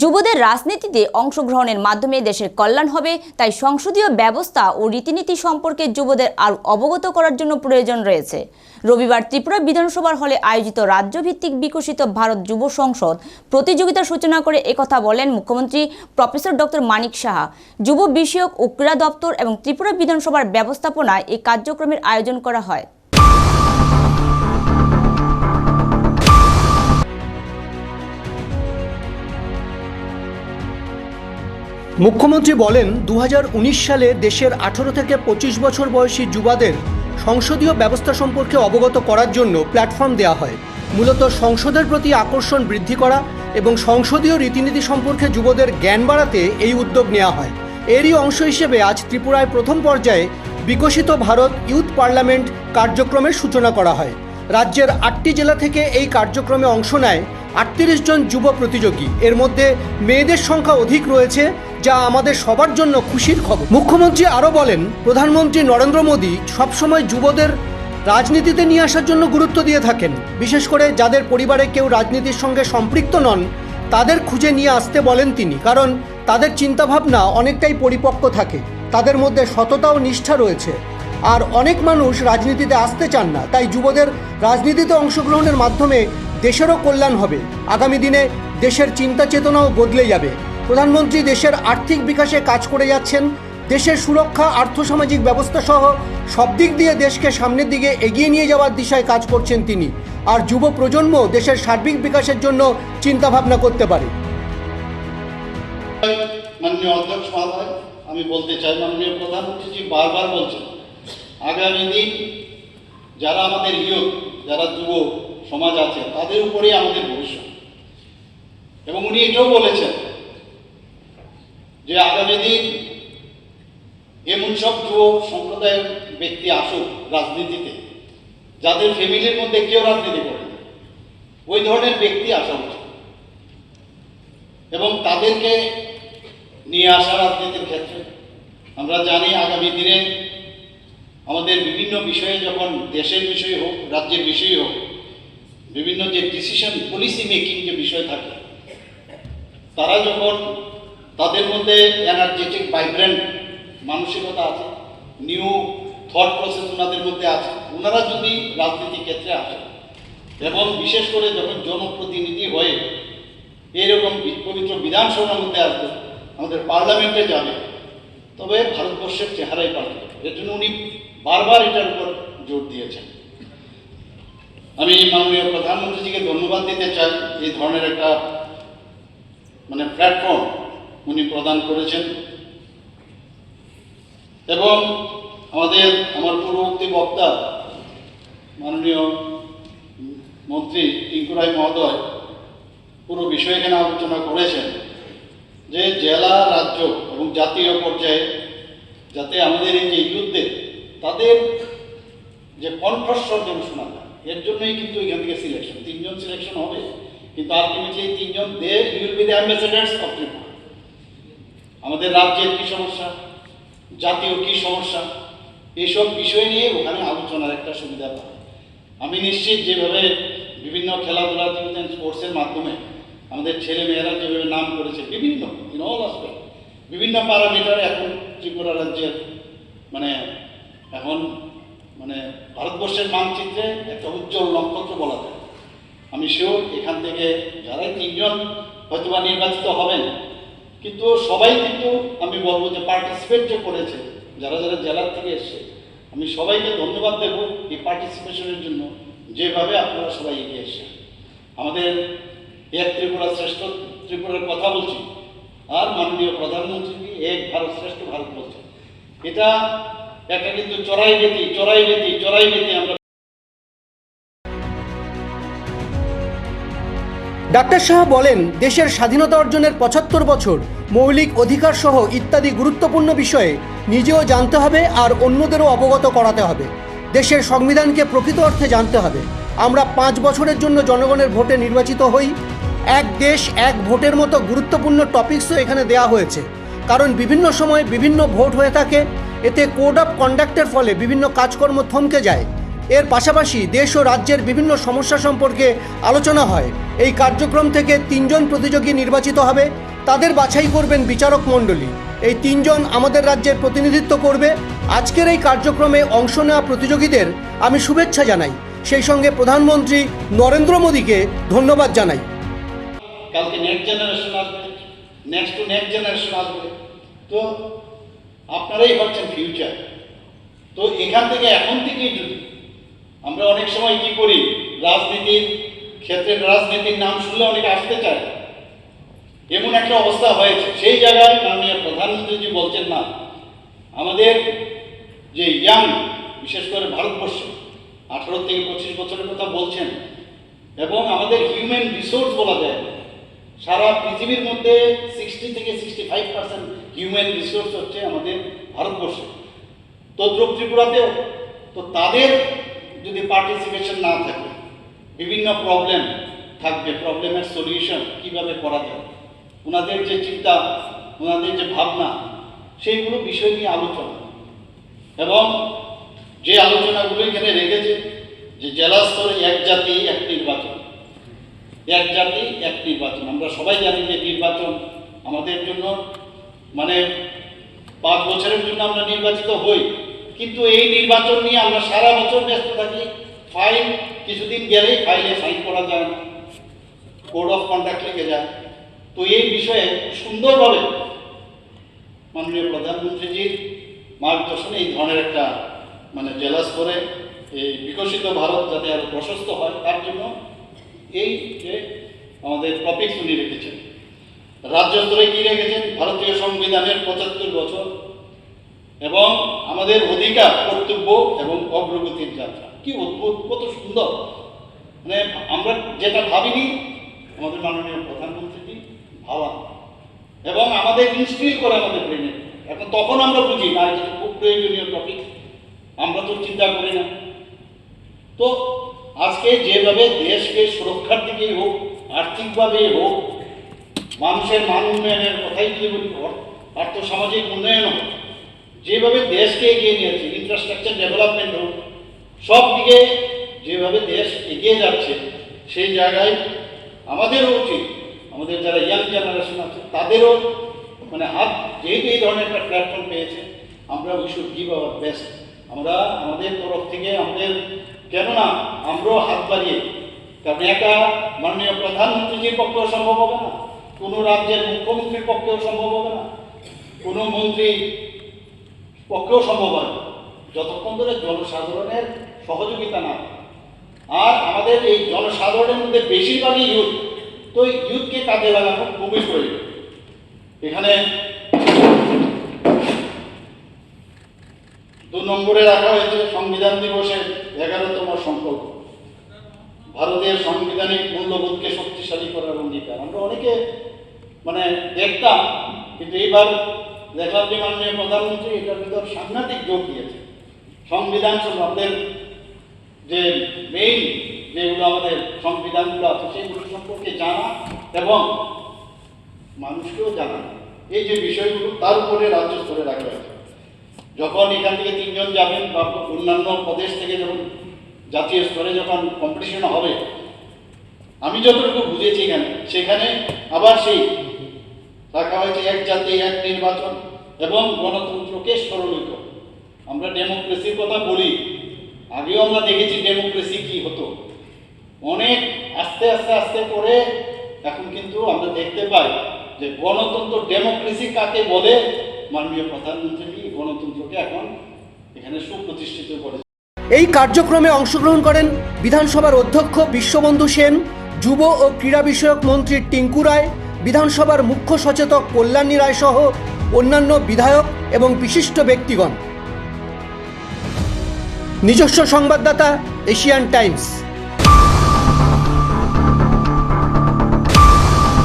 যুবদের রাজনীতিতে অংশগ্রহণের মাধ্যমে দেশের কল্যাণ হবে, তাই সংসদীয় ব্যবস্থা ও রীতিনীতি সম্পর্কে যুবদের আরও অবগত করার জন্য প্রয়োজন রয়েছে। রবিবার ত্রিপুরা বিধানসভার হলে আয়োজিত রাজ্যভিত্তিক বিকশিত ভারত যুব সংসদ প্রতিযোগিতার সূচনা করে একথা বলেন মুখ্যমন্ত্রী প্রফেসর ডক্টর মানিক সাহা। যুব বিষয়ক ও ক্রীড়া দপ্তর এবং ত্রিপুরা বিধানসভার ব্যবস্থাপনায় এই কার্যক্রমের আয়োজন করা হয়। মুখ্যমন্ত্রী বলেন দু হাজার উনিশ সালে দেশের আঠারো থেকে পঁচিশ বছর বয়সী যুবাদের সংসদীয় ব্যবস্থা সম্পর্কে অবগত করার জন্য প্ল্যাটফর্ম দেওয়া হয়। মূলত সংসদের প্রতি আকর্ষণ বৃদ্ধি করা এবং সংসদীয় রীতিনীতি সম্পর্কে যুবদের জ্ঞান বাড়াতে এই উদ্যোগ নেওয়া হয়। এরই অংশ হিসেবে আজ ত্রিপুরায় প্রথম পর্যায়ে বিকশিত ভারত ইউথ পার্লামেন্ট কার্যক্রমের সূচনা করা হয়। রাজ্যের আটটি জেলা থেকে এই কার্যক্রমে অংশ নেয় আটত্রিশ জন যুব প্রতিযোগী। এর মধ্যে মেয়েদের সংখ্যা অধিক রয়েছে যা আমাদের সবার জন্য খুশির খবর। মুখ্যমন্ত্রী আরও বলেন, প্রধানমন্ত্রী নরেন্দ্র মোদী সবসময় যুবদের রাজনীতিতে নিয়ে আসার জন্য গুরুত্ব দিয়ে থাকেন। বিশেষ করে যাদের পরিবারে কেউ রাজনীতির সঙ্গে সম্পৃক্ত নন, তাদের খুঁজে নিয়ে আসতে বলেন তিনি। কারণ তাদের চিন্তাভাবনা অনেকটাই পরিপক্ক থাকে। তাদের মধ্যে সততা ও নিষ্ঠা রয়েছে। আর অনেক মানুষ রাজনীতিতে আসতে চান না, তাই যুবদের রাজনীতিতে অংশগ্রহণের মাধ্যমে দেশেরও কল্যাণ হবে। আগামী দিনে দেশের চিন্তা চেতনাও বদলে যাবে। প্রধানমন্ত্রী দেশের আর্থিক বিকাশে কাজ করে যাচ্ছেন। দেশের সুরক্ষা, আর্থসামাজিক ব্যবস্থা সহ সব দিক দিয়ে দেশকে সামনের দিকে এগিয়ে নিয়ে যাওয়ার দিশায় কাজ করছেন তিনি। আর যুব প্রজন্ম দেশের সার্বিক বিকাশের জন্য চিন্তাভাবনা করতে পারে। আমি বলতে চাই মাননীয় প্রধানমন্ত্রীজি বারবার বলছেন, আগামী দিন যারা আমাদের ইয়ুথ যারা যুব সমাজ আছে, তাদের উপরেই আমাদের ভবিষ্যৎ এবং উনি এটাও বলেছেন যে আগামী দিন এমন সব যুব সম্প্রদায়ের ব্যক্তি আসুক রাজনীতিতে, যাদের ফ্যামিলির মধ্যে কেউ রাজনীতি করে। ওই ধরনের ব্যক্তি আসা উচিত এবং তাদেরকে নিয়ে আসা রাজনীতির ক্ষেত্রে আমরা জানি আগামী দিনে আমাদের বিভিন্ন বিষয়ে যখন দেশের বিষয় হোক, রাজ্যের বিষয় হোক, বিভিন্ন যে ডিসিশন পলিসি মেকিং যে বিষয় থাকে, তারা যখন তাদের মধ্যে এনার্জেটিক ভাইব্রেন্ট মানসিকতা আছে। নিউ থট প্রসেস ওনাদের মধ্যে আছে। ওনারা যদি রাজনীতি ক্ষেত্রে আসেন, এবং বিশেষ করে যখন জনপ্রতিনিধি হয়ে এইরকম পবিত্র বিধানসভার মধ্যে আসবে আমাদের পার্লামেন্টে যাবে, তবে ভারতবর্ষের চেহারাই পাল্টে এর জন্য উনি বারবার এটার উপর জোর দিয়েছেন। আমি মাননীয় প্রধানমন্ত্রীজিকে ধন্যবাদ দিতে চাই। এই ধরনের একটা মানে প্ল্যাটফর্ম উনি প্রদান করেছেন। এবং আমাদের আমার পূর্ববর্তী বক্তা, মাননীয় মন্ত্রী টিঙ্কুরাই মহোদয়, পুরো বিষয় এখানে আলোচনা করেছেন যে জেলা, রাজ্য এবং জাতীয় পর্যায়ে যাতে আমাদের এই যে ইউথদের, তাদের যে কণ্ঠস্বর যেন শোনা যায়, এর জন্যই কিন্তু এখান থেকে সিলেকশন তিনজন সিলেকশন হবে, কিন্তু আলটিমেটলি তিনজন they will be the ambassadors of Tripura আমাদের রাজ্যের কী সমস্যা? জাতীয় কী সমস্যা? এইসব বিষয় নিয়ে ওখানে আলোচনার একটা সুবিধা পাবে আমি নিশ্চিত যেভাবে বিভিন্ন খেলাধুলা স্পোর্টসের মাধ্যমে আমাদের ছেলে মেয়েরা যেভাবে নাম করেছে, বিভিন্ন ইন অল আসপেক্ট বিভিন্ন প্যারামিটার এখন ত্রিপুরা রাজ্যের মানে এখন মানে ভারতবর্ষের মানচিত্রে একটা উজ্জ্বল নক্ষত্র বলা যায়। আমি শিওর এখান থেকে যারাই তিনজন হয়তোবা নির্বাচিত হবেন কিন্তু সবাই কিন্তু আমি বলব যে পার্টিসিপেট যে করেছে, যারা যারা জেলার থেকে এসছে, আমি সবাইকে ধন্যবাদ দেব এই পার্টিসিপেশনের জন্য, যেভাবে আপনারা সবাই এগিয়ে এসছেন। আমাদের এক ত্রিপুরা শ্রেষ্ঠ ত্রিপুরার কথা বলছি, আর মাননীয় প্রধানমন্ত্রী এক ভারত শ্রেষ্ঠ ভারত বলছে। এটা একটা কিন্তু চড়াই বেতি চড়াই বেতি চড়াই বেতি আমরা ডাক্তার শাহ বলেন, দেশের স্বাধীনতা অর্জনের পঁচাত্তর বছর মৌলিক অধিকার সহ ইত্যাদি গুরুত্বপূর্ণ বিষয়ে নিজেও জানতে হবে আর অন্যদেরও অবগত করাতে হবে। দেশের সংবিধানকে প্রকৃত অর্থে জানতে হবে। আমরা পাঁচ বছরের জন্য জনগণের ভোটে নির্বাচিত হই। এক দেশ এক ভোটের মতো গুরুত্বপূর্ণ টপিকসও এখানে দেওয়া হয়েছে। কারণ বিভিন্ন সময় বিভিন্ন ভোট হয়ে থাকে। এতে কোড অফ কন্ডাক্টের ফলে বিভিন্ন কাজকর্ম থমকে যায়। এর পাশাপাশি দেশ ও রাজ্যের বিভিন্ন সমস্যা সম্পর্কে আলোচনা হয়। এই কার্যক্রম থেকে তিনজন প্রতিযোগী নির্বাচিত হবে। তাদের বাছাই করবেন বিচারক মণ্ডলী। এই তিনজন আমাদের রাজ্যের প্রতিনিধিত্ব করবে। আজকের এই কার্যক্রমে অংশ নেওয়া প্রতিযোগীদের আমি শুভেচ্ছা জানাই। সেই সঙ্গে প্রধানমন্ত্রী নরেন্দ্র মোদীকে ধন্যবাদ জানাই। কালকে নেক্সট জেনারেশন আসবে। নেক্সট টু নেক্সট জেনারেশন আসবে। তো আপনারাই হচ্ছেন ফিউচার তো এখান থেকে এখন থেকেই যদি আমরা অনেক সময় কি করি? রাজনীতির ক্ষেত্রে রাজনীতির নাম শুনলে অনেকে আসতে চায়। এমন একটা অবস্থা হয়েছে। সেই জায়গায় মাননীয় প্রধানমন্ত্রীজি বলছেন না, আমাদের যে ইয়াং, বিশেষ করে ভারতবর্ষে, আঠারো থেকে পঁচিশ বছরের কথা বলছেন, এবং আমাদের হিউম্যান রিসোর্স বলা যায়, সারা পৃথিবীর মধ্যে সিক্সটি থেকে sixty five percent human resource হচ্ছে আমাদের ভারতবর্ষে। তদ্রুপ ত্রিপুরাতেও তো তাদের যদি পার্টিসিপেশন না থাকে, বিভিন্ন প্রবলেম থাকবে, প্রবলেমের সলিউশন কীভাবে করা যায়? ওনাদের যে চিন্তা, ওনাদের যে ভাবনা, সেইগুলো বিষয় নিয়ে আলোচনা। এবং যে আলোচনাগুলো এখানে রেখেছে যে জেলা স্তরে এক জাতি, এক নির্বাচন। এক জাতি, এক নির্বাচন। আমরা সবাই জানি যে নির্বাচন আমাদের জন্য মানে পাঁচ বছরের জন্য আমরা নির্বাচিত হই। কিন্তু এই নির্বাচন নিয়ে আমরা সারা বছর ব্যস্ত থাকি। ফাইল কিছুদিন গেলেই ফাইলে সাইন করা যায় না। কোড অফ কন্ডাক্ট লেগে যায়। তো এই বিষয়ে সুন্দরভাবে মাননীয় প্রধানমন্ত্রীজির মার্গদর্শনে এই ধরনের একটা মানে জেলা স্তরে এই বিকশিত ভারত যাতে আরও প্রশস্ত হয়, তার জন্য এই যে আমাদের টপিক উনি রেখেছেন। রাজ্য স্তরে কি রেখেছেন? ভারতীয় সংবিধানের পঁচাত্তর বছর এবং আমাদের অধিকার, কর্তব্য এবং অগ্রগতির যাত্রা। কি অদ্ভুত, কত সুন্দর। মানে আমরা যেটা ভাবিনি, আমাদের মাননীয় প্রধানমন্ত্রীজি ভাবা এবং আমাদের ইনস্টিল করে আমাদের ব্রেনে এখন তখন আমরা বুঝি, না, এটা খুব প্রয়োজনীয় টপিক আমরা তো চিন্তা করি না। তো আজকে যেভাবে দেশকে সুরক্ষার দিকেই হোক আর্থিকভাবেই হোক, মানুষের মান উন্নয়নের কথাই যদি বলি আর্থসামাজিক উন্নয়ন হোক, যেভাবে দেশকে এগিয়ে নিয়েছে ইনফ্রাস্ট্রাকচার ডেভেলপমেন্ট হোক, সব দিকে যেভাবে দেশ এগিয়ে যাচ্ছে, সেই জায়গায় আমাদেরও উচিত আমাদের যারা ইয়াং জেনারেশন আছে, তাদেরও মানে হাত যেহেতু এই ধরনের একটা প্ল্যাটফর্ম পেয়েছে, আমরা we should give our best আমরা আমাদের তরফ থেকে আমাদের, কেননা আমরাও হাত বাড়িয়ে, কারণ একা মাননীয় প্রধানমন্ত্রীজির পক্ষেও সম্ভব হবে না, কোনো রাজ্যের মুখ্যমন্ত্রীর পক্ষেও সম্ভব হবে না, কোনো মন্ত্রী পক্ষেও সম্ভব না। যতক্ষণ ধরে জনসাধারণের সহযোগিতা না আর আমাদের এই জনসাধারণের মধ্যে বেশিরভাগই ইউথ তো ইউথকে কাজে লাগানো খুবই প্রয়োজন এখানে দু নম্বরে রাখা হয়েছে সংবিধান দিবসের এগারোতম সংকল্প। ভারতের সাংবিধানিক মূল্যবোধকে শক্তিশালী করার অঙ্গীকার। আমরা অনেকে মানে দেখতাম, কিন্তু এইবার দেখলাম যে মাননীয় প্রধানমন্ত্রী এটার ভিতর সাংঘাতিক যোগ দিয়েছে। সংবিধান সব আমাদের যে মেইন যেগুলো আমাদের সংবিধানগুলো আছে, সেগুলো সম্পর্কে জানা এবং মানুষকেও জানা। এই যে বিষয়গুলো তার উপরে রাজ্য স্তরে রাখা হয়েছে। যখন এখান থেকে তিনজন যাবেন বা অন্যান্য প্রদেশ থেকে যখন জাতীয় স্তরে যখন কম্পিটিশন হবে, আমি যতটুকু বুঝেছি এখানে, সেখানে আবার সেই রাখা হয়েছে এক জাতি, এক নির্বাচন এবং গণতন্ত্রকে স্মরণিত আমরা ডেমোক্রেসির কথা বলি। আগেও আমরা দেখেছি ডেমোক্রেসি অনেক আস্তে আস্তে আস্তে করে এখন কিন্তু আমরা দেখতে পাই যে গণতন্ত্র ডেমোক্রেসি কাকে বলে? মাননীয় প্রধানমন্ত্রী গণতন্ত্রকে এখন এখানে সুপ্রতিষ্ঠিত করে এই কার্যক্রমে অংশগ্রহণ করেন বিধানসভার অধ্যক্ষ বিশ্ববন্ধু সেন, যুব ও ক্রীড়া বিষয়ক মন্ত্রী টিঙ্কু রায়, বিধানসভার মুখ্য সচেতক কল্যাণী রায় সহ অন্যান্য বিধায়ক এবং বিশিষ্ট ব্যক্তিগণ। নিজস্ব সংবাদদাতা, এশিয়ান টাইমস।